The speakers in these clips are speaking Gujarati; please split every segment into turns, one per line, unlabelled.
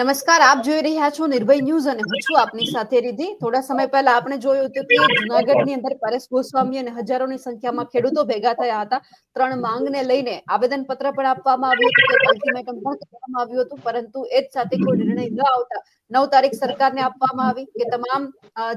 નમસ્કાર, આપ જોઈ રહ્યા છો નિર્ભય ન્યૂઝ અને હું છું આપની સાથે રીધિ થોડા સમય પહેલા આપણે જોયું હતું કે જુનાગઢની અંદર પરેશ ગોસ્વામી અને હજારોની સંખ્યામાં ખેડૂતો ભેગા થયા હતા. ત્રણ માંગને લઈને આવેદન પત્ર પણ આપવામાં આવ્યું હતું કે અલ્ટિમેટમ પણ કરવામાં આવ્યું હતું, પરંતુ એ જ સાથે કોઈ નિર્ણય ન આવતા. નવ તારીખ સરકારને આપવામાં આવી કે તમામ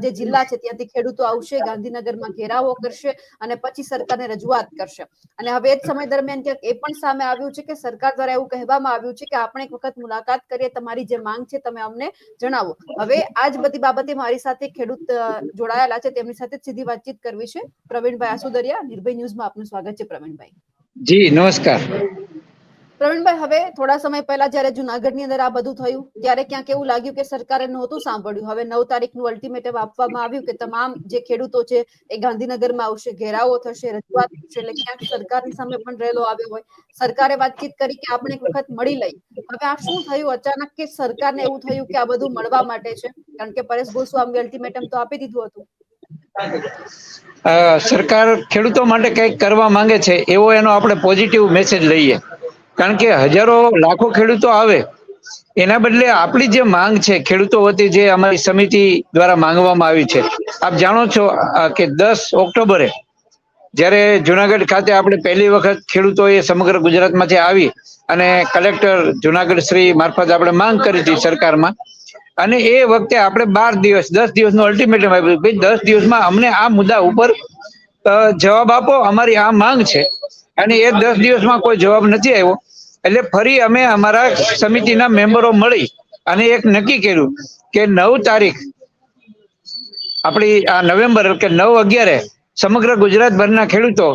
જે જિલ્લા છે ત્યાંથી ખેડૂતો આવશે, ગાંધીનગરમાં ઘેરાવો કરશે અને પછી સરકારને રજૂઆત કરશે. અને હવે એ જ સમય દરમિયાન ક્યાંક એ પણ સામે આવ્યું છે કે સરકાર દ્વારા એવું કહેવામાં આવ્યું છે કે આપણે એક વખત મુલાકાત કરીએ, તમારી જે માંગ છે તમે અમને જણાવો. હવે આ જ બધી બાબતે મારી સાથે ખેડૂત જોડાયેલા છે. તેમની સાથે સીધી વાતચીત કરવી છે પ્રવીણભાઈ આસુદરિયા. નિર્ભય ન્યૂઝમાં આપનું સ્વાગત છે પ્રવીણભાઈ.
જી, નમસ્કાર.
પ્રવીણભાઈ, હવે થોડા સમય પહેલા જયારે જુનાગઢની અંદર આ બધું થયું, ત્યારે ક્યાંક એવું લાગ્યું કે સરકારે નહોતું સાંભળ્યું. હવે નવ તારીખનું અલ્ટિમેટમ આપવામાં આવ્યું કે તમામ જે ખેડૂતો છે એ ગાંધીનગરમાં આવશે, ઘેરાવો થશે, રજૂઆત થશે, એટલે ક્યાંક સરકારની સામે પણ રહેલો આવ્યો હોય. સરકારે વાતચીત કરી કે આપણે એક વખત મળી લઈ હવે આ શું થયું? અચાનક કે સરકારને એવું થયું કે આ બધું મળવા માટે છે? કારણ કે પરેશ ગોસ્વામી અલ્ટિમેટમ તો આપી દીધું હતું.
સરકાર ખેડૂતો માટે કંઈક કરવા માંગે છે, એવો એનો આપણે પોઝિટિવ મેસેજ લઈએ. કારણ કે હજારો લાખો ખેડૂતો આવે, એના બદલે આપણી જે માંગ છે, ખેડૂતો વતી જે અમારી સમિતિ દ્વારા માંગવામાં આવી છે, આપ જાણો છો કે દસ ઓક્ટોબરે જ્યારે જુનાગઢ ખાતે આપણે પહેલી વખત ખેડૂતોએ સમગ્ર ગુજરાતમાંથી આવી અને કલેક્ટર જુનાગઢ શ્રી મારફત આપણે માંગ કરી હતી સરકારમાં, અને એ વખતે આપણે બાર દિવસ, દસ દિવસનું અલ્ટિમેટમ આપ્યું ભાઈ, દસ દિવસમાં અમને આ મુદ્દા ઉપર જવાબ આપો, અમારી આ માંગ છે. અને એ દસ દિવસમાં કોઈ જવાબ નથી આવ્યો. એટલે ફરી અમે અમારા સમિતિના મેમ્બરો મળી અને એક નક્કી કર્યું કે નવ તારીખ આપણી આ નવેમ્બર કે નવ અગિયારે સમગ્ર ગુજરાત ભરના ખેડૂતો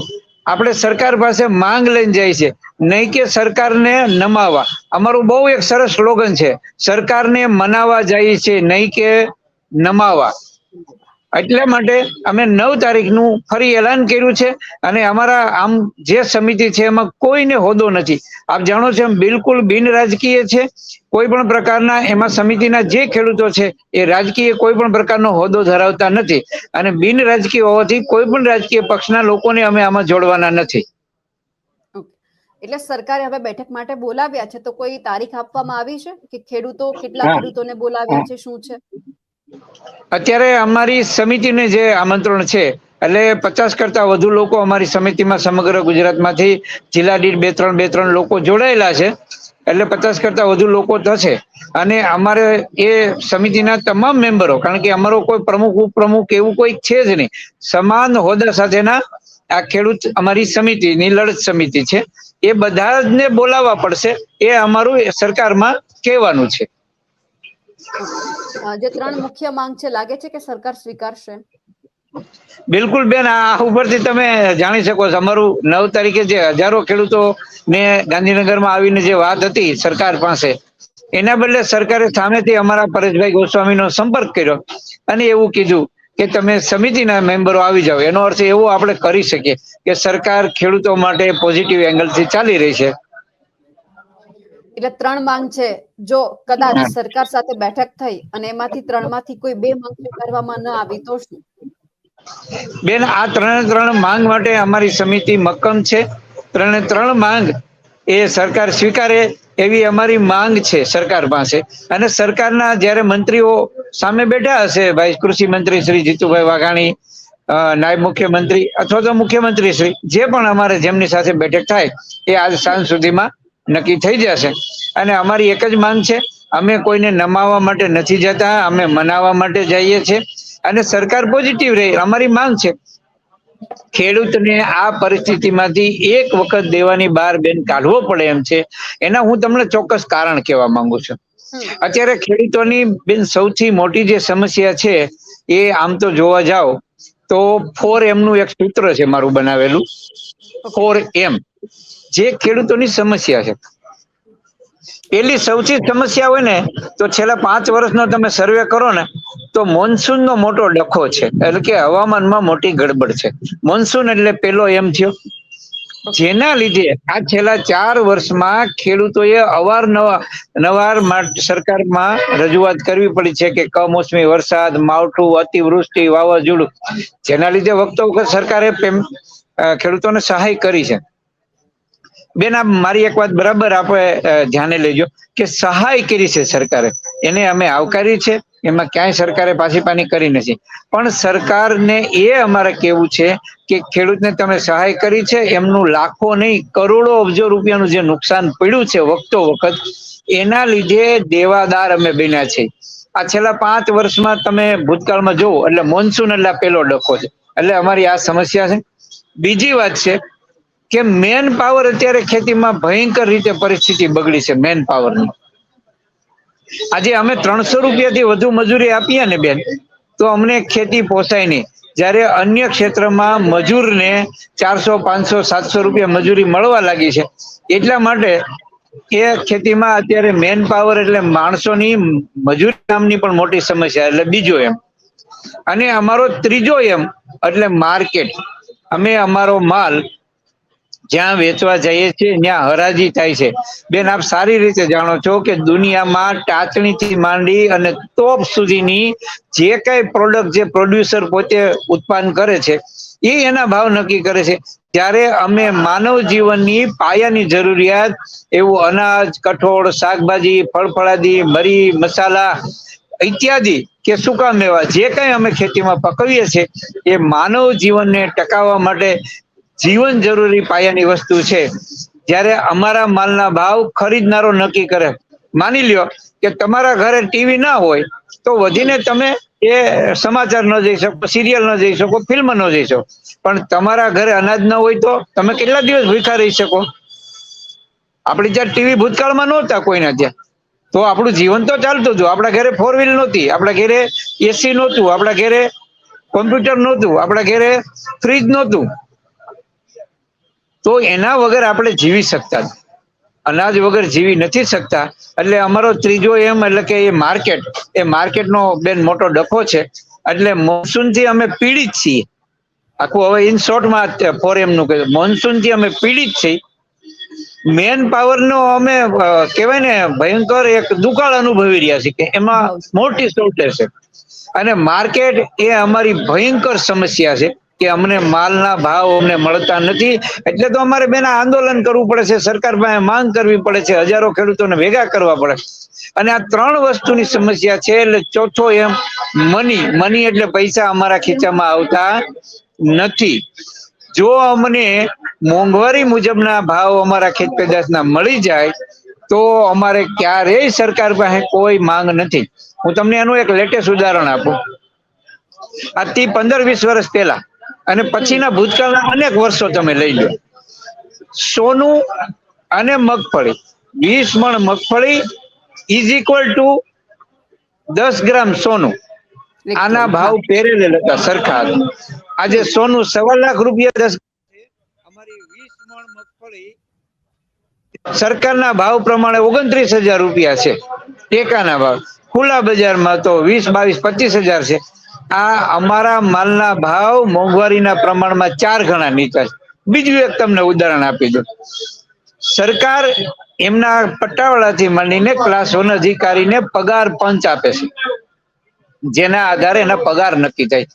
આપણે સરકાર પાસે માંગ લઈને જાય છે. નહીં કે સરકારને નમાવા અમારું બહુ એક સરસ સ્લોગન છે. સરકારને મનાવા જાય છે. નહીં કે નમાવા એટલા માટે અમે નવ તારીખનું ફરી એલાન કર્યું છે અને અમારા આમ જે સમિતિ છે એમાં કોઈને હોદો નથી. આપ જાણો છો એમ બિલકુલ બિન રાજકીય છે. કોઈ પણ પ્રકારના એમાં સમિતિના જે ખેડૂતો છે એ રાજકીય કોઈ પણ પ્રકારનો હોદો ધરાવતા નથી અને બિન રાજકીય હોવાથી કોઈ પણ રાજકીય પક્ષના લોકોને અમે આમાં જોડવાના નથી.
એટલે સરકારે હવે બેઠક માટે બોલાવ્યા છે તો કોઈ તારીખ આપવામાં આવી છે? કે ખેડૂતો કેટલા ખેડૂતોને બોલાવ્યા છે શું છે?
અત્યારે અમારી સમિતિને જે આમંત્રણ છે, એટલે પચાસ કરતા વધુ લોકો અમારી સમિતિમાં સમગ્ર ગુજરાતમાંથી જિલ્લા દીઠ બે ત્રણ બે ત્રણ લોકો જોડાયેલા છે, એટલે પચાસ કરતા વધુ લોકો થશે. અને અમારે એ સમિતિના તમામ મેમ્બરો, કારણ કે અમારો કોઈ પ્રમુખ, ઉપપ્રમુખ એવું કોઈ છે જ નહીં, સમાન હોદ્દા સાથેના આ ખેડૂત અમારી સમિતિની લડત સમિતિ છે. એ બધા જ ને બોલાવવા પડશે, એ અમારું સરકારમાં કહેવાનું છે.
જે ત્રણ મુખ્ય માંગ છે, લાગે છે કે સરકાર સ્વીકારશે?
બિલકુલ બેન, આ ઉપરથી તમે જાણી શકો અમારું નવ તારીખે જે હજારો ખેડૂતો ને ગાંધીનગરમાં આવીને જે વાત હતી સરકાર પાસે, એના બદલે સરકારે સામેથી અમારા પરેશભાઈ ગોસ્વામીનો સંપર્ક કર્યો અને એવું કીધું કે તમે સમિતિના મેમ્બરો આવી જાઓ. એનો અર્થ એવો આપણે કરી શકીએ કે સરકાર ખેડૂતો માટે પોઝિટિવ એંગલથી ચાલી રહી છે.
એટલે ત્રણ માંગ છે. જો કદાચ સરકાર સાથે બેઠક થઈ અને એમાંથી ત્રણમાંથી કોઈ બે માંગ સ્વીકારવામાં ન આવી તો શું?
બેન આ ત્રણે ત્રણ માંગ માટે અમારી સમિતિ મક્કમ છે. ત્રણે ત્રણ માંગ એ સરકાર સ્વીકારે એવી અમારી માંગ છે સરકાર પાસે. અને સરકારના જ્યારે મંત્રીઓ સામે બેઠા હશે ભાઈ કૃષિ મંત્રી શ્રી જીતુભાઈ વાઘાણી નાયબ મુખ્યમંત્રી અથવા તો મુખ્યમંત્રી શ્રી જે પણ અમારે જેમની સાથે બેઠક થાય એ આજ સાંજ સુધીમાં નક્કી થઈ જશે. અને અમારી એક જ માંગ છે અમે કોઈને નમાવા માટે નથી જતા અમે મનાવવા માટે જઈએ છીએ. અને સરકાર પોઝિટિવ રહે અમારી માંગ છે. ખેડૂતને આ પરિસ્થિતિમાંથી એક વખત દેવાની બહાર બેન કાઢવો પડે એમ છે. એના હું તમને ચોક્કસ કારણ કહેવા માંગુ છું. અત્યારે ખેડૂતોની બેન સૌથી મોટી જે સમસ્યા છે એ આમ તો જોવા જાઓ તો ફોર એમ નું એક સૂત્ર છે મારું બનાવેલું. ફોર એમ જે ખેડૂતોની સમસ્યા છે. પેલી સૌથી સમસ્યા હોય ને, તો છેલ્લા પાંચ વર્ષનો તમે સર્વે કરો ને, તો મોન્સૂન નો મોટો ડખો છે. એટલે કે હવામાનમાં મોટી ગડબડ છે. મોન્સૂન એટલે પેલો એમ થયો. જેના લીધે આ છેલ્લા ચાર વર્ષમાં ખેડૂતોએ અવારનવાર, નવાર સરકારમાં રજૂઆત કરવી પડી છે કે કમોસમી વરસાદ, માવઠું, અતિવૃષ્ટિ, વાવાઝોડું, જેના લીધે વખતો વખત સરકારે ખેડૂતોને સહાય કરી છે. બેન આ મારી એક વાત બરાબર આપણે ધ્યાને લેજો કે સહાય કરી છે સરકારે? એને અમે આવકારી છે, એમાં ક્યાંય સરકારે પાછી પાની કરી નથી. પણ સરકારને એ અમારે કેવું છે કે ખેડૂતને તમે સહાય કરી છે, એમનું લાખો નહીં, કરોડો અબજો રૂપિયાનું જે નુકસાન પડ્યું છે વખતો વખત, એના લીધે દેવાદાર અમે બન્યા છે. આ છેલ્લા પાંચ વર્ષમાં તમે ભૂતકાળમાં જોવો એટલે મોન્સૂન એટલે પેલો ડખો છે. એટલે અમારી આ સમસ્યા છે. બીજી વાત છે કે મેન પાવર અત્યારે ખેતીમાં ભયંકર રીતે પરિસ્થિતિ બગડી છે મેન પાવરની આજે અમે ત્રણસો રૂપિયાથી વધુ મજૂરી આપીએ ને બેન, તો અમને ખેતી પોસાય નહીં. જ્યારે અન્ય ક્ષેત્રમાં મજૂરને ચારસો, પાંચસો, સાતસો રૂપિયા મજૂરી મળવા લાગી છે. એટલા માટે એ ખેતીમાં અત્યારે મેન પાવર એટલે માણસોની મજૂરી નામની પણ મોટી સમસ્યા એટલે બીજો એમ. અને અમારો ત્રીજો એમ એટલે માર્કેટ અમે અમારો માલ જ્યાં વેચવા જઈએ છીએ, ત્યાં હરાજી થાય છે. બેન, આપ સારી રીતે જાણો છો કે દુનિયામાં ટાચણીથી માંડી અને તોપ સુધીની જે કઈ પ્રોડક્ટ જે પ્રોડ્યુસર પોતે ઉત્પાદન કરે છે, એ એના ભાવ નક્કી કરે છે. ત્યારે અમે માનવ જીવનની પાયાની જરૂરિયાત, એવું અનાજ, કઠોળ, શાકભાજી, ફળફળાદી, મરી, મસાલા ઇત્યાદિ કે સુકા મેવા જે કઈ અમે ખેતીમાં પકવીએ છીએ, એ માનવ જીવનને ટકાવવા માટે જીવન જરૂરી પાયાની વસ્તુ છે. જ્યારે અમારા માલના ભાવ ખરીદનારો નક્કી કરે. માની લ્યો કે તમારા ઘરે ટીવી ના હોય, તો વધીને તમે એ સમાચાર ન જઈ શકો, સિરિયલ ન જઈ શકો, ફિલ્મ ન જઈ શકો. પણ તમારા ઘરે અનાજ ન હોય તો તમે કેટલા દિવસ ભૂખા રહી શકો? આપણી ત્યાં ટીવી ભૂતકાળમાં નહોતા કોઈના ત્યાં. તો આપણું જીવન તો ચાલતું હતું આપણા ઘરે ફોર વ્હીલ નહોતી. આપણા ઘરે એસી નહોતું. આપણા ઘરે કોમ્પ્યુટર નહોતું. આપણા ઘરે ફ્રીજ નહોતું. તો એના વગર આપણે જીવી શકતા અનાજ વગર જીવી નથી શકતા. એટલે અમારો ત્રીજો એમ એટલે કે એ માર્કેટ એ માર્કેટનો બેન મોટો ડખો છે. એટલે મોન્સૂનથી અમે પીડિત છીએ. આખું હવે ઇન શોર્ટમાં ફોરનું કહ્યું મોનસૂનથી અમે પીડિત છીએ. મેન પાવરનો અમે કહેવાય ને ભયંકર એક દુકાળ અનુભવી રહ્યા છીએ કે એમાં મોટી શોર્ટેજ છે. અને માર્કેટ એ અમારી ભયંકર સમસ્યા છે. કે અમને માલના ભાવ અમને મળતા નથી. એટલે તો અમારે બેના આંદોલન કરવું પડે છે. સરકાર પાસે માંગ કરવી પડે છે. હજારો ખેડૂતોને ભેગા કરવા પડે. અને આ ત્રણ વસ્તુની સમસ્યા છે. એટલે ચોથો એમ મની મની એટલે પૈસા અમારા ખીચામાં આવતા નથી. જો અમને મોંઘવારી મુજબના ભાવ અમારા ખેત પેદાશના મળી જાય, તો અમારે ક્યારેય સરકાર પાસે કોઈ માંગ નથી. હું તમને એનું એક લેટેસ્ટ ઉદાહરણ આપું. આજથી પંદર વીસ વર્ષ પહેલા અને પછીના ભૂતકાળના અનેક વર્ષો તમે લઈ લો. સોનું અને મગફળી, વીસ મણ મગફળી ઇઝ ઇક્વલ ટુ દસ ગ્રામ સોનું. આના ભાવ પેરેલેલ હતા સરખા આજે સોનું સવા લાખ રૂપિયા દસ અમારી વીસ મણ મગફળી સરકારના ભાવ પ્રમાણે ઓગણત્રીસ હજાર રૂપિયા છે. ટેકાના ભાવ. ખુલ્લા બજારમાં તો વીસ, બાવીસ, પચીસ હજાર છે. આ અમારા માલના ભાવ મોંઘવારીના પ્રમાણમાં ચાર ગણા નીચા છે. બીજું એક તમને ઉદાહરણ આપી દઉં. સરકાર એમના પટ્ટાવાળાથી માંડીને ક્લાસ વન અધિકારીને પગાર પંચ આપે છે. જેના આધારે એના પગાર નક્કી થાય.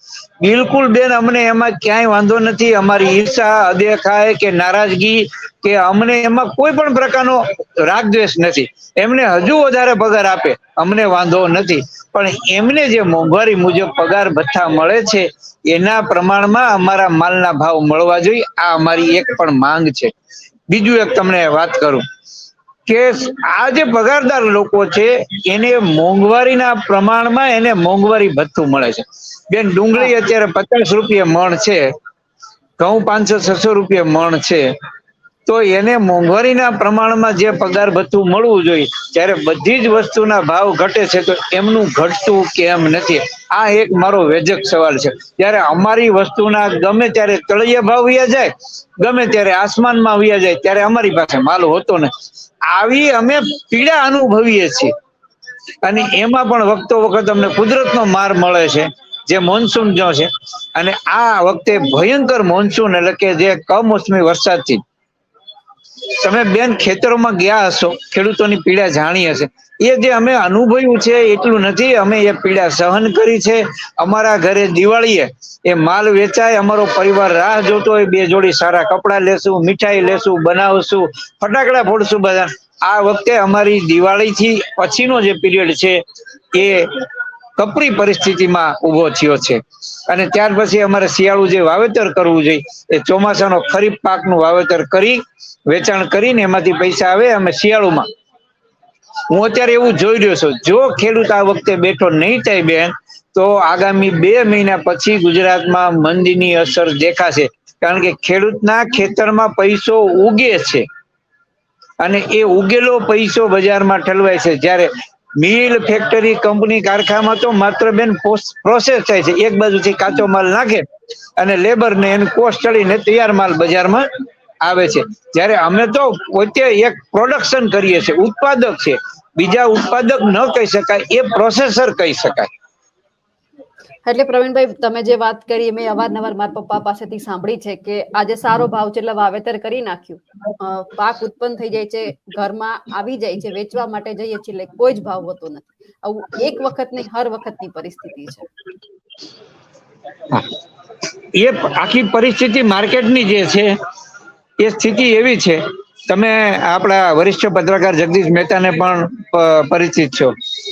બિલકુલ બેન, અમને એમાં ક્યાંય વાંધો નથી. અમારી ઈર્ષા, અદેખાય કે નારાજગી કે અમને એમાં કોઈ પણ પ્રકારનો રાગદ્વેષ નથી. એમને હજુ વધારે પગાર આપે. અમને વાંધો નથી. પણ એમને જે મોંઘવારી મુજબ પગાર ભથ્થા મળે છે, એના પ્રમાણમાં અમારા માલના ભાવ મળવા જોઈએ. આ અમારી એક પણ માંગ છે. બીજું એક તમને વાત કરું. કે આ જે પગારદાર લોકો છે એને મોંઘવારીના પ્રમાણમાં એને મોંઘવારી ભથ્થું મળે છે. બેન ડુંગળી અત્યારે પચાસ રૂપિયા મણ છે ઘઉં પાંચસો છસો રૂપિયા મણ છે તો એને મોંઘવારીના પ્રમાણમાં જે પગાર ભથ્થું મળવું જોઈએ જ્યારે બધી જ વસ્તુના ભાવ ઘટે છે તો એમનું ઘટતું કેમ નથી? આ એક મારો વેજક સવાલ છે. ત્યારે અમારી વસ્તુના ગમે ત્યારે તળિયા ભાવ વ્યા જાય ગમે ત્યારે આસમાનમાં વ્યા જાય ત્યારે અમારી પાસે માલ હોતો નથી. આવી અમે પીડા અનુભવીએ છીએ. અને એમાં પણ વખતો વખત અમને કુદરતનો માર મળે છે, જે મોન્સૂન જો છે. અને આ વખતે ભયંકર મોન્સૂન એટલે કે જે કમોસમી વરસાદથી તમે બેન ખેતરોમાં ગયા હશો, ખેડૂતોની પીડા જાણી હશે. એ જે અમે અનુભવ્યું છે એટલું નથી, અમે એ પીડા સહન કરી છે. અમારા ઘરે દિવાળીએ એ માલ વેચાય, અમારો પરિવાર રાહ જોતો હોય, બે જોડી સારા કપડાં લેશું, મીઠાઈ લેશું, બનાવશું, ફટાકડા ફોડશું બધા આ વખતે અમારી દિવાળીથી પછીનો જે પીરિયડ છે એ કપરી પરિસ્થિતિમાં ઊભો થયો છે. અને ત્યાર પછી અમારે શિયાળુ જે વાવેતર કરવું જોઈએ, એ ચોમાસાનો ખરીફ પાકનું વાવેતર કરી, વેચાણ કરીને એમાંથી પૈસા આવે અમે શિયાળુમાં. હું અત્યારે એવું જોઈ રહ્યો છું, જો ખેડૂત આ વખતે બેઠો નહીં થાય બેન, તો આગામી બે મહિના પછી ગુજરાતમાં મંદીની અસર દેખાશે. કારણ કે ખેડૂતના ખેતરમાં પૈસો ઉગે છે. અને એ ઉગેલો પૈસો બજારમાં ઠલવાય છે. જ્યારે મિલ ફેક્ટરી કંપની કારખામાં તો માત્ર બેન પ્રોસેસ થાય છે. એક બાજુથી કાચો માલ નાખે અને લેબર ને એની કોસ્ટ ચડીને તૈયાર માલ બજારમાં આવે છે. જ્યારે અમે તો પોતે એક પ્રોડક્શન કરીએ છીએ. ઉત્પાદક છે. બીજા ઉત્પાદક ન કહી શકાય, એ પ્રોસેસર કહી શકાય.
એટલે પ્રવીણભાઈ, તમે જે વાત કરી, મેં અવારનવાર મારા પપ્પા પાસેથી સાંભળી છે કે આજે સારો ભાવ છે એટલે વાવેતર કરી નાખ્યું પાક ઉત્પન્ન થઈ જાય છે, ઘરમાં આવી જાય છે, વેચવા માટે જઈએ છીએ કોઈ જ ભાવ હોતો નથી. આવું એક વખત નહીં, હર વખતની પરિસ્થિતિ છે.
એ આખી પરિસ્થિતિ માર્કેટની જે છે, એ સ્થિતિ એવી છે. તમે આપણા વરિષ્ઠ પત્રકાર જગદીશ મહેતાને પણ પરિચિત છો.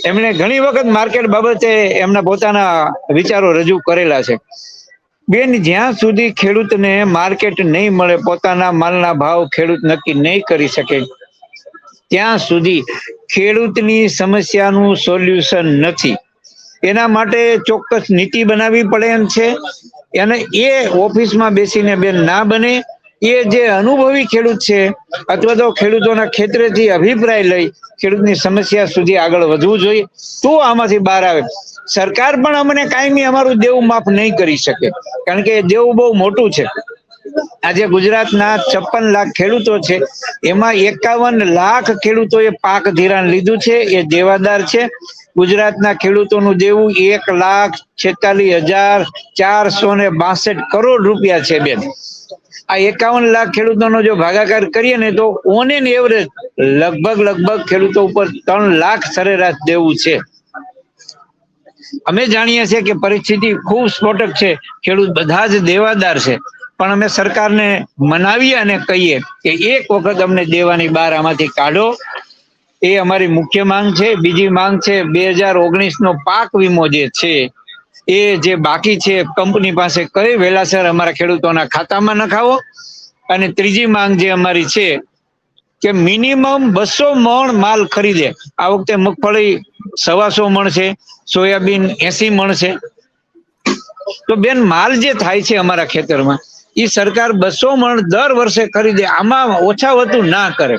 એમણે ઘણી વખત માર્કેટ બાબતે એમના પોતાના વિચારો રજૂ કરેલા છે. બેન, જ્યાં સુધી ખેડૂતને માર્કેટ નહીં મળે, પોતાના માલના ભાવ ખેડૂત નક્કી નહીં કરી શકે, ત્યાં સુધી ખેડૂતની સમસ્યાનું સોલ્યુશન નથી. એના માટે ચોક્કસ નીતિ બનાવવી પડે એમ છે. અને એ ઓફિસમાં બેસીને બેન ના બને એ જે અનુભવી ખેડૂત છે, અથવા તો ખેડૂતોના ખેતરેથી અભિપ્રાય લઈ ખેડૂતની સમસ્યા સુધી આગળ વધવું જોઈએ, તો આમાંથી બહાર આવે. સરકાર પણ અમને કાયમી અમારું દેવું માફ નહીં કરી શકે, કારણ કે દેવું બહુ મોટું છે. આજે ગુજરાતના છપ્પન લાખ ખેડૂતો છે, એમાં એકાવન લાખ ખેડૂતોએ પાક ધિરાણ લીધું છે, એ દેવાદાર છે. ગુજરાતના ખેડૂતોનું દેવું એક લાખ છેતાલીસ હજાર ચારસો ને બાસઠ કરોડ રૂપિયા છે બેન. આ એકાવન લાખ ખેડૂતોનો જો ભાગાકાર કરીએ ને તો ઓન એન એવરેજ લગભગ લગભગ ખેડૂતો ઉપર ત્રણ લાખ સરેરાશ દેવું છે. અમે જાણીએ છીએ કે પરિસ્થિતિ ખૂબ સ્ફોટક છે. ખેડૂત બધા જ દેવાદાર છે. પણ અમે સરકારને મનાવીએ અને કહીએ કે એક વખત અમને દેવાની બહાર આમાંથી કાઢો. એ અમારી મુખ્ય માંગ છે. બીજી માંગ છે, બે હજાર ઓગણીસ નો પાક વીમો જે છે એ જે બાકી છે કંપની પાસે કઈ વેલાસર અમારા ખેડૂતોના ખાતામાં નખાવો? અને ત્રીજી માંગ જે અમારી છે કે મિનિમમ બસો મણ માલ ખરીદે. આ વખતે મગફળી સવાસો મણ છે, સોયાબીન એસી મણ છે. તો બેન, માલ જે થાય છે અમારા ખેતરમાં એ સરકાર બસો મણ દર વર્ષે ખરીદે. આમાં ઓછા વધુ ના કરે.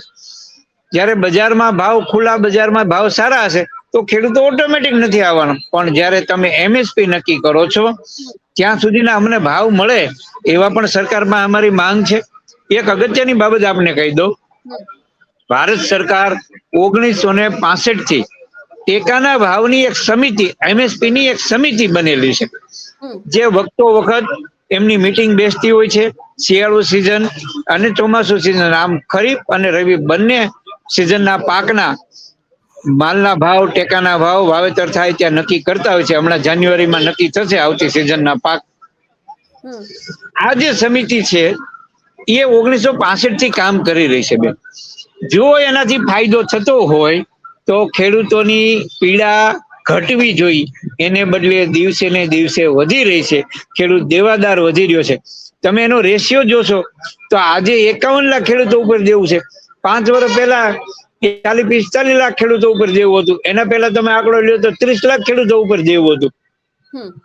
જ્યારે બજારમાં ભાવ, ખુલ્લા બજારમાં ભાવ સારા હશે તો ખેડૂતો ઓટોમેટિક નથી આવવાનો. પણ જ્યારે તમે એમએસપી નક્કી કરો છો, ત્યાં સુધીના અમને ભાવ મળે એવા પણ સરકારમાં અમારી માંગ છે. એક અગત્યની બાબત આપને કહી દઉં. ભારત સરકાર ઓગણીસો ને પાસઠથી ટેકાના ભાવની એક સમિતિ એમએસપી ની એક સમિતિ બનેલી છે. જે વખતો વખત એમની મીટિંગ બેસતી હોય છે. શિયાળુ સિઝન અને ચોમાસુ સિઝન આમ ખરીફ અને રવિ બંને સિઝનના પાકના માલના ભાવ ટેકાના ભાવ વાવેતર થાય ત્યાં નક્કી કરતા હોય છે. હમણાં જાન્યુઆરીમાં નક્કી થશે આવતી સિઝનના પાક. આ જે સમિતિ છે એ ઓગણીસો પાસઠથી કામ કરી રહી છે બેન. જો એનાથી ફાયદો થતો હોય તો ખેડૂતોની પીડા ઘટવી જોઈએ. એને બદલે દિવસે ને દિવસે વધી રહી છે. ખેડૂત દેવાદાર વધી રહ્યો છે. તમે એનો રેશિયો જોશો તો આજે એકાવન લાખ ખેડૂતો ઉપર દેવું છે. પાંચ વર્ષ પહેલા ચાલીસ પિસ્તાલીસ લાખ ખેડૂતો ઉપર જેવું હતું એના પહેલા તમે આંકડો લ્યો તો ત્રીસ લાખ ખેડૂતો ઉપર જેવું હતું.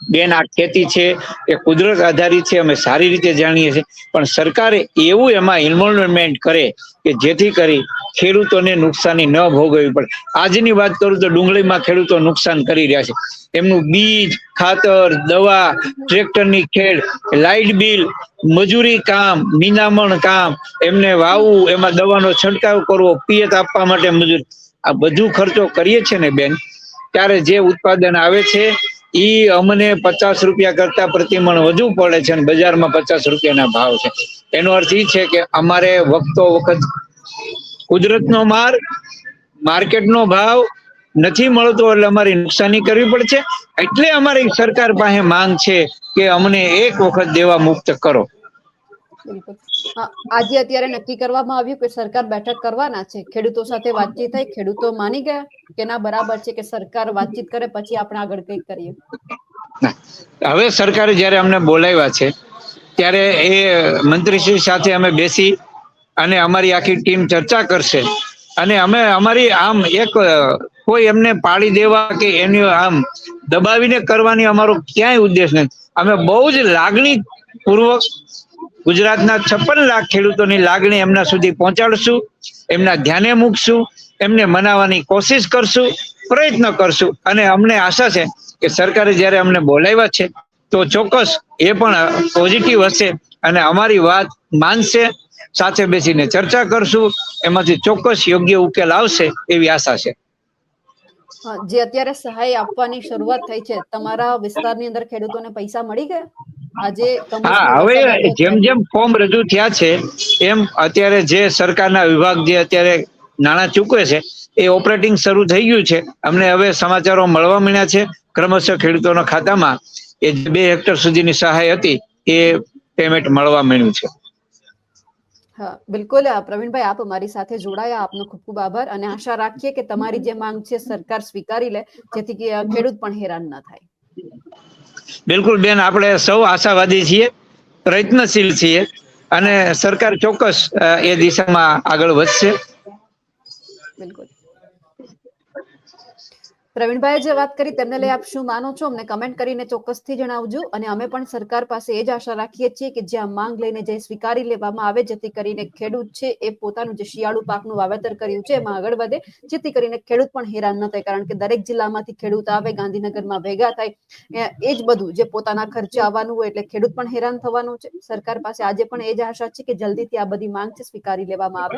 બેન, આ ખેતી છે, એ કુદરત આધારિત છે, અમે સારી રીતે જાણીએ છીએ. પણ સરકારે એવું એમાં ઇન્વોલ્વમેન્ટ કરે કે જેથી કરી ખેડૂતોને નુકસાની ન ભોગવવી પડે. આજની વાત કરું તો ડુંગળીમાં ખેડૂતો નુકસાન કરી રહ્યા છે. એમનું બીજ, ખાતર, દવા, ટ્રેક્ટરની ખેડ, લાઇટ બિલ, મજૂરી કામ નિનામણ કામ, એમને વાવવું, એમાં દવાનો છંટકાવ કરવો, પિયત આપવા માટે મજૂર. આ બધું ખર્ચો કરીએ છીએ ને બેન, ત્યારે જે ઉત્પાદન આવે છે ઈ અમને પચાસ રૂપિયા કરતા પ્રતિમણ વધુ પડે છે અને બજારમાં પચાસ રૂપિયાના ભાવ છે. એનો અર્થ એ છે કે અમારે વખતો વખત કુદરતનો માર, માર્કેટનો ભાવ નથી મળતો એટલે અમારી નુકસાની કરવી પડશે. એટલે અમારી સરકાર પાસે માંગ છે કે અમને એક વખત દેવા મુક્ત કરો.
આજે અત્યારે નક્કી કરવામાં આવ્યું કે સરકાર બેઠક કરવાના છે. ખેડૂતો સાથે વાતચીત થઈ, ખેડૂતો માની ગયા કે ના, બરાબર છે કે સરકાર વાતચીત કરે, પછી આપણે આગળ કંઈક કરીએ.
હવે સરકારે જ્યારે અમને બોલાવ્યા છે, ત્યારે એ મંત્રીશ્રી સાથે અમે બેસી અને અમારી આખી ટીમ ચર્ચા કરશે. અને અમે અમારી આમ એક, કોઈ એમને પાડી દેવા કે એની આમ દબાવીને કરવાની અમારો ક્યાંય ઉદ્દેશ નથી. અમે બહુ જ લાગણી પૂર્વક ગુજરાતના છપ્પન લાખ ખેડૂતોની લાગણી એમના સુધી પહોંચાડશું, એમના ધ્યાને મૂકશું, એમને મનાવવાની કોશિશ કરશું, પ્રયત્ન કરશું. અને અમને આશા છે કે સરકારે જ્યારે અમને બોલાવ્યા છે, તો ચોક્કસ એ પણ પોઝિટિવ હશે અને અમારી વાત માનશે, સાથે બેસીને ચર્ચા કરશું, એમાંથી ચોક્કસ યોગ્ય ઉકેલ આવશે એવી આશા છે.
જે અત્યારે સહાય આપવાની શરૂઆત થઈ છે, તમારા વિસ્તારની અંદર ખેડૂતોને પૈસા મળી ગયા? આજે
હા હવે જેમ જેમ ફોર્મ રજૂ થયા છે એમ અત્યારે જે સરકારના વિભાગ જે અત્યારે નાણાં ચૂકવે છે એ ઓપરેટિંગ શરૂ થઈ ગયું છે. અમને હવે સમાચારો મળવા મળ્યા છે. ક્રમશઃ ખેડૂતોના ખાતામાં એ બે હેક્ટર સુધીની સહાય હતી એ પેમેન્ટ મળવા મળ્યું છે.
હા બિલકુલ. પ્રવીણભાઈ આપ અમારી સાથે જોડાયા. આપનો ખૂબ ખૂબ આભાર અને આશા રાખીએ કે તમારી જે માંગ છે સરકાર સ્વીકારી લે જેથી ખેડૂત પણ હેરાન ન થાય.
બિલકુલ બેન, આપણે સૌ આશાવાદી છીએ, પ્રયત્નશીલ છીએ અને સરકાર ચોક્કસ એ દિશામાં આગળ વધશે.
બિલકુલ. પ્રવીણભાઈ જે વાત કરી તેમને લઈ આપ શું માનો છો? અમને કમેન્ટ કરીને ચોક્કસથી જણાવજો. અને અમે પણ સરકાર પાસે એ જ આશા રાખીએ છીએ કે જ્યાં માંગ લઈને જે સ્વીકારી લેવામાં આવે, જેથી કરીને ખેડૂત છે એ પોતાનું જે શિયાળુ પાકનું વાવેતર કર્યું છે, એમાં આગળ વધે. જેથી કરીને ખેડૂત પણ હેરાન ન થાય, કારણ કે દરેક જિલ્લામાંથી ખેડૂત આવે, ગાંધીનગરમાં ભેગા થાય. એ- જ બધું જે પોતાના ખર્ચે આવવાનું હોય એટલે ખેડૂત પણ હેરાન થવાનું છે. સરકાર પાસે આજે પણ એ જ આશા છે કે જલ્દીથી આ બધી માંગ છે સ્વીકારી લેવામાં આવે.